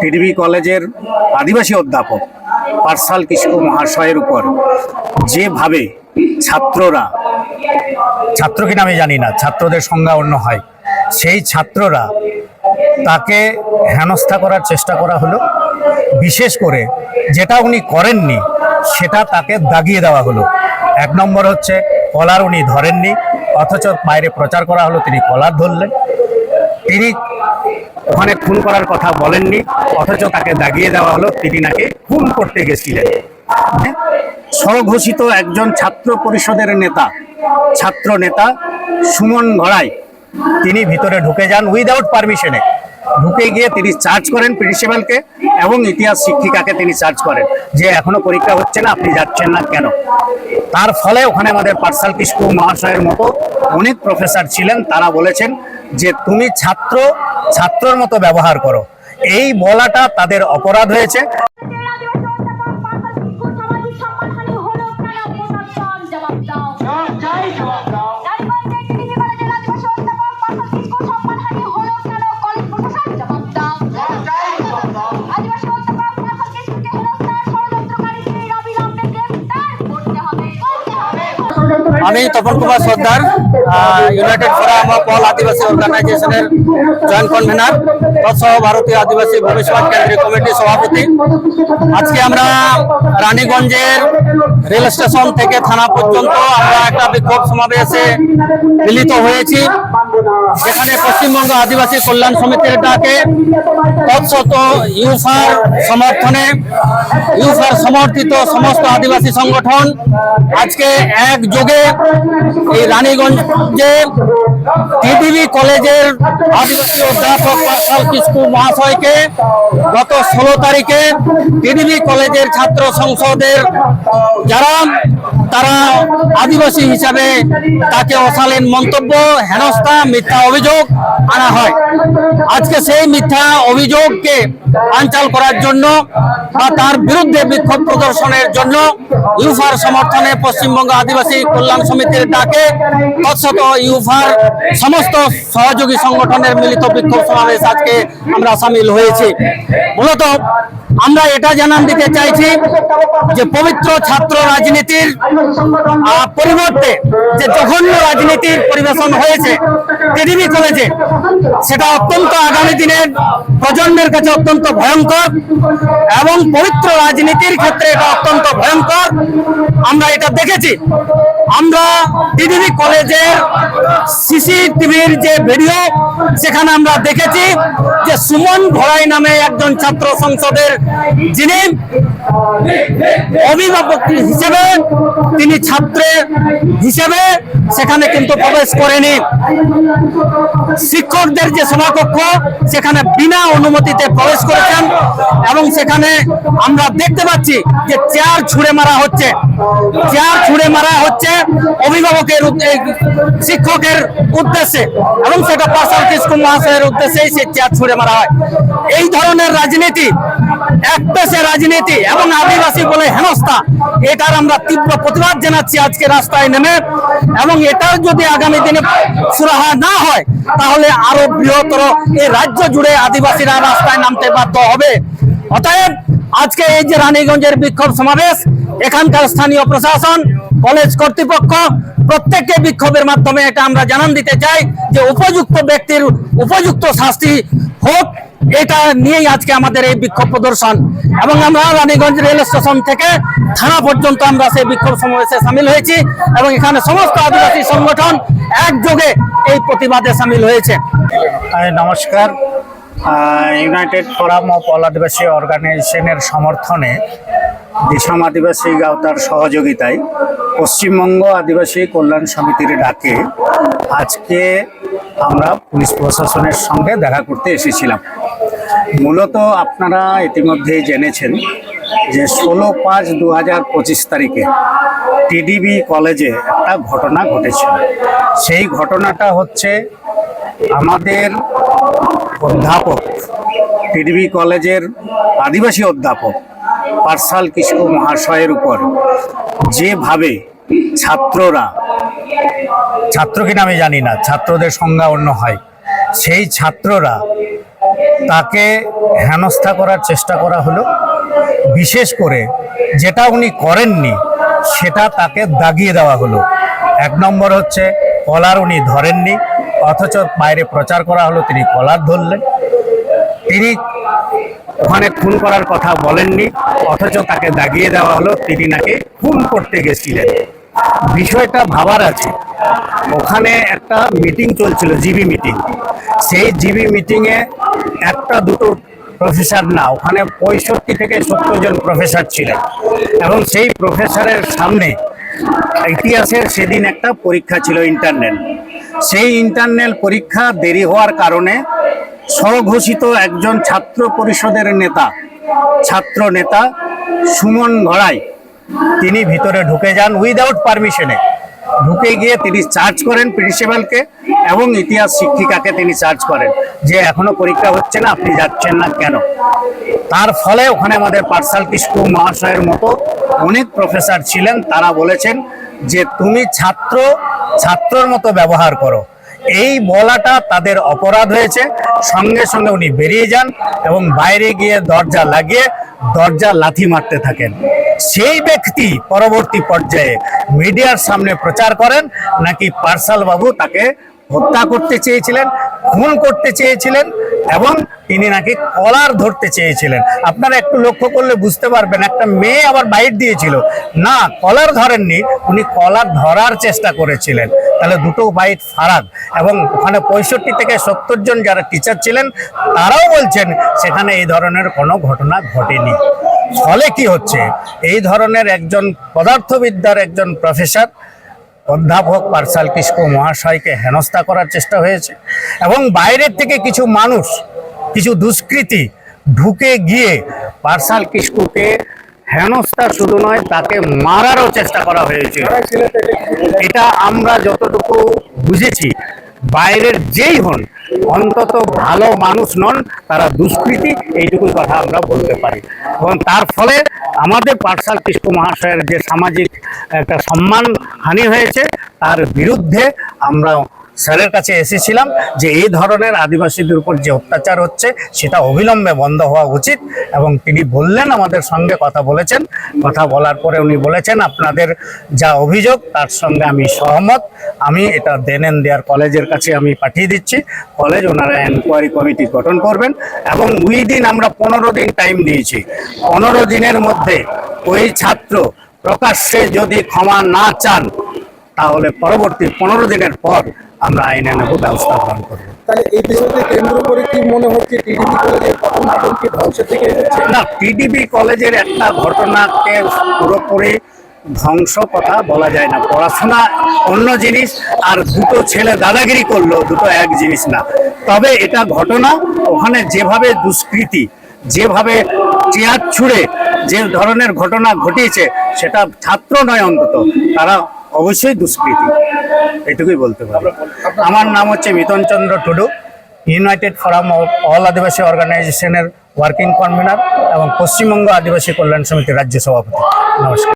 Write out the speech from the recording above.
TDB কলেজের আদিবাসী অধ্যাপক পার্সাল কিশোর মহাশয়ের উপর যেভাবে ছাত্ররা ছাত্র কিনা আমি জানি না, ছাত্রদের সংজ্ঞা অন্য হয়, সেই ছাত্ররা তাকে হেনস্থা করার চেষ্টা করা হলো। বিশেষ করে যেটা উনি করেননি, সেটা তাকে দাগিয়ে দেওয়া হলো। এক নম্বর হচ্ছে কলার উনি ধরেননি, অথচ বাইরে প্রচার করা হলো, তিনি কলার ধরলেন। তিনি ওখানে খুন করার কথা বলেননি, অথচ তাকে দাগিয়ে দেওয়া হলো। তিনি নাকি খুন করতে গেছিলেন। স্বঘোষিত একজন ছাত্র পরিষদের নেতা, ছাত্র নেতা সুমন ঘড়াই, তিনি ভিতরে ঢুকে যান উইদাউট পারমিশনে ঢুকে গিয়ে তিনি চার্জ করেন প্রিন্সিপালকে এবং ইতিহাস শিক্ষিকাকে তিনি চার্জ করেন যে এখনও পরীক্ষা হচ্ছে না, আপনি যাচ্ছেন না কেন? তার ফলে ওখানে আমাদের পার্সাল কিস্কু মহাশয়ের মতো অনেক প্রফেসর ছিলেন, তারা বলেছেন যে তুমি ছাত্র ছাত্রর মতো ব্যবহার করো। এই বলাটা তাদের অপরাধ হয়েছে। আমি Tapan Kumar Sardar united forum of all Adivasi অর্গানাইজেশনের জয়েন্ট কনভেনার তৎসহ ভারতীয় আদিবাসী ভবিষ্যৎ কেন্দ্রীয় কমিটির সভাপতি। আজকে আমরা রানীগঞ্জের রেল স্টেশন থেকে থানা পর্যন্ত আমরা একটা বিক্ষোভ সমাবেশে মিলিত হয়েছি। যেখানে পশ্চিমবঙ্গ আদিবাসী কল্যাণ সমিতির ডাকে তৎসত ইউফার সমর্থনে, ইউফার সমর্থিত সমস্ত আদিবাসী সংগঠন আজকে একযোগে এই রানীগঞ্জে টিডিবি কলেজের আদিবাসী অধ্যাপক পাশাল কিস্কু মহাশয়কে গত ষোলো তারিখে টিডিবি কলেজের ছাত্র সংসদের যারা তারা আদিবাসী হিসাবে তাকে অশালীন মন্তব্য, হেনস্থা, মিথ্যা অভিযোগ আনা হয়। আজকে সেই মিথ্যা অভিযোগকে আঞ্চাল করার জন্য বা তার বিরুদ্ধে বিক্ষোভ প্রদর্শনের জন্য ইউফার সমর্থনে পশ্চিমবঙ্গ আদিবাসী কল্যাণ সমিতির ডাকে তৎসত ইউফার সমস্ত সহযোগী সংগঠনের মিলিত বিক্ষোভ সমাবেশ আজকে আমরা সামিল হয়েছি। মূলত আমরা এটা জানান দিতে চাইছি যে পবিত্র ছাত্র রাজনীতির পরিবর্তে যে জঘন্য রাজনীতির পরিবেশন হয়েছে টিডিবি কলেজে সেটা অত্যন্ত আগামী দিনের প্রজন্মের কাছে অত্যন্ত ভয়ঙ্কর এবং পবিত্র রাজনীতির ক্ষেত্রে এটা অত্যন্ত ভয়ঙ্কর। আমরা এটা দেখেছি। আমরা টিডিবি কলেজের সিসিটিভির যে ভিডিও, সেখানে আমরা দেখেছি যে সুমন ঘোড়াই নামে একজন ছাত্র সংসদের যিনি অভিভাবক হিসেবে, তিনি ছাত্র হিসেবে সেখানে কিন্তু প্রবেশ করেনি। শিক্ষকদের যে সভাকক্ষ, সেখানে বিনা অনুমতিতে প্রবেশ করেছেন এবং সেখানে আমরা দেখতে পাচ্ছি যে চেয়ার ছুঁড়ে মারা হচ্ছে। চেয়ার ছুঁড়ে মারা হচ্ছে অভিভাবকের শিক্ষকের উদ্দেশ্যে এবং সেটা পাশাল কিসকু মহাশয়ের উদ্দেশ্যেই সে চেয়ার ছুঁড়ে মারা হয়। এই ধরনের রাজনীতি রাজনীতি এবং আদিবাসী বলে হেনস্থা, এটার আমরা তীব্র প্রতিবাদ জানাচ্ছি আজকে রাস্তায় নেমে। এবং এটার যদি আগামী দিনে সুরাহা না হয়, তাহলে আরও বৃহত্তর এই রাজ্য জুড়ে আদিবাসীরা রাস্তায় নামতে বাধ্য হবে। অতএব আজকে এই যে রানীগঞ্জের বিক্ষোভ সমাবেশ, এখানকার স্থানীয় প্রশাসন, কলেজ কর্তৃপক্ষ, প্রত্যেককে বিক্ষোভের মাধ্যমে এটা আমরা জানান দিতে চাই যে উপযুক্ত ব্যক্তির উপযুক্ত শাস্তি হোক এটা নিয়েই আজকে আমাদের এই বিক্ষোভ প্রদর্শন। এবং আমরা রানীগঞ্জ রেল স্টেশন থেকে থানা পর্যন্ত আমরা সেই বিক্ষোভ সমাবেশে সামিল হয়েছি এবং এখানে সমস্ত আদিবাসী সংগঠন একযোগে এই প্রতিবাদে সামিল হয়েছে। নমস্কার। United forum of all Adivasi অর্গানাইজেশনের সমর্থনে দিশাম আদিবাসী গাওতার সহযোগিতায় পশ্চিমবঙ্গ আদিবাসী কল্যাণ সমিতির ডাকে আজকে আমরা পুলিশ প্রশাসনের সঙ্গে দেখা করতে এসেছিলাম। মূলত আপনারা ইতিমধ্যেই জেনেছেন যে ষোলো পাঁচ দু হাজার পঁচিশ তারিখে টিডিবি কলেজে একটা ঘটনা ঘটেছিল সেই ঘটনাটা হচ্ছে আমাদের অধ্যাপক, টিডিবি কলেজের আদিবাসী অধ্যাপক পার্সাল কিশোর মহাশয়ের উপর যেভাবে ছাত্ররা, ছাত্র কিনা আমি জানি না, ছাত্রদের সংজ্ঞা অন্য হয়, সেই ছাত্ররা তাকে হেনস্থা করার চেষ্টা করা হলো। বিশেষ করে যেটা উনি করেননি, সেটা তাকে দাগিয়ে দেওয়া হলো। এক নম্বর হচ্ছে কলার উনি ধরেননি, অথচ বাইরে প্রচার করা হলো, তিনি কলার ধরলেন। তিনি ওখানে খুন করার কথা বলেননি, অথচ তাকে দাগিয়ে দেওয়া হলো, তিনি নাকি খুন করতে গেছিলেন। বিষয়টা ভাবার আছে। ওখানে একটা মিটিং চলছিল, জিবি মিটিং সেই জিবি মিটিংয়ে একটা দুটো প্রফেসর না, ওখানে পঁয়ষট্টি থেকে সত্তর জন প্রফেসর ছিলেন। এবং সেই প্রফেসরের সামনে ইতিহাসের সেদিন একটা পরীক্ষা ছিল ইন্টারনেল সেই ইন্টারনেল পরীক্ষা দেরি হওয়ার কারণে স্বঘোষিত একজন ছাত্র পরিষদের নেতা, ছাত্র নেতা সুমন ঘড়াই, তিনি ভিতরে ঢুকে যান উইদাউট পারমিশনে ঢুকে গিয়ে তিনি চার্জ করেন প্রিন্সিপালকে এবং ইতিহাস শিক্ষিকাকে তিনি চার্জ করেন। যে এখনও পরীক্ষা হচ্ছে না, আপনি যাচ্ছেন না কেন? তার ফলে ওখানে আমাদের পার্সাল কিস্কু মহাশয়ের মতো অনেক প্রফেসর ছিলেন। তারা বলেছেন যে তুমি ছাত্র, ছাত্রর মতো ব্যবহার করো। এই বলাটা তাদের অপরাধ হয়েছে। সঙ্গে সঙ্গে উনি বেরিয়ে যান এবং বাইরে গিয়ে দরজা লাগিয়ে দরজা লাথি মারতে থাকেন। সেই ব্যক্তি পরবর্তী পর্যায়ে মিডিয়ার সামনে প্রচার করেন, নাকি পার্সাল বাবু তাকে হত্যা করতে চেয়েছিলেন, খুন করতে চেয়েছিলেন, এবং তিনি নাকি কলার ধরতে চেয়েছিলেন? আপনারা একটু লক্ষ্য করলে বুঝতে পারবেন, একটা মেয়ে আবার বাইট দিয়েছিল। না, কলার ধরেননি, উনি কলার ধরার চেষ্টা করেছিলেন। তাহলে দুটো বাইট ফারাক। এবং ওখানে পঁয়ষট্টি থেকে সত্তর জন যারা টিচার ছিলেন, তারাও বলছেন, সেখানে এই ধরনের কোনো ঘটনা ঘটেনি। ফলে কি হচ্ছে? এই ধরনের একজন পদার্থবিদ্যার একজন প্রফেসর, অধ্যাপক পার্সাল কিস্কু মহাশয়কে হেনস্থা করার চেষ্টা হয়েছে এবং বাইরের থেকে কিছু মানুষ, কিছু দুষ্কৃতী ঢুকে গিয়ে পার্সাল কিস্কুকে হেনস্থা শুধু নয়, তাকে মারারও চেষ্টা করা হয়েছিল। এটা আমরা যতটুকু বুঝেছি, বাইরের যেই হন অন্তত ভালো মানুষ নন, তারা দুষ্কৃতি এইটুকু কথা আমরা বলতে পারি। এবং তার ফলে আমাদের পার্সাল কৃষ্ণ মহাশয়ের যে সামাজিক একটা সম্মান হানি হয়েছে, তার বিরুদ্ধে আমরা স্যারের কাছে এসেছিলাম যে এই ধরনের আদিবাসীদের উপর যে অত্যাচার হচ্ছে, সেটা অবিলম্বে বন্ধ হওয়া উচিত এবং তিনি বললেন, আমাদের সঙ্গে কথা বলেছেন। কথা বলার পরে উনি বলেছেন, আপনাদের যা অভিযোগ, তার সঙ্গে আমি সহমত। আমি এটা দেন দেয়ার কলেজের কাছে আমি পাঠিয়ে দিচ্ছি। কলেজ ওনারা এনকোয়ারি কমিটি গঠন করবেন এবং উইদিন আমরা পনেরো দিন টাইম দিয়েছি। পনেরো দিনের মধ্যে ওই ছাত্র প্রকাশ্যে যদি ক্ষমা না চান, তাহলে পরবর্তী পনেরো দিনের পর আমরা আইনে নেব ব্যবস্থা গ্রহণ করব। তাহলে এই বিষয়কে কেন্দ্র করে কি মনে হচ্ছে টিডিপি কলেজের আতঙ্কে ধ্বংসের দিকে না টিডিবি কলেজের একটা ঘটনাকে পুরোপুরি ধ্বংস কথা বলা যায় না। পড়াশোনা অন্য জিনিস আর দুটো ছেলে দাদাগিরি করল দুটো এক জিনিস না। তবে এটা ঘটনা ওখানে যেভাবে দুষ্কৃতি যেভাবে চেয়ার ছুঁড়ে যে ধরনের ঘটনা ঘটিয়েছে সেটা ছাত্র নয় অন্তত তারা অবশ্যই দুষ্কৃতি। এটুকুই বলতে পারি। আমার নাম হচ্ছে Mitan Chandra Tudu united forum all Adivasi অর্গানাইজেশনের ওয়ার্কিং কনভেনার এবং পশ্চিমবঙ্গ আদিবাসী কল্যাণ সমিতির রাজ্য সভাপতি নমস্কার।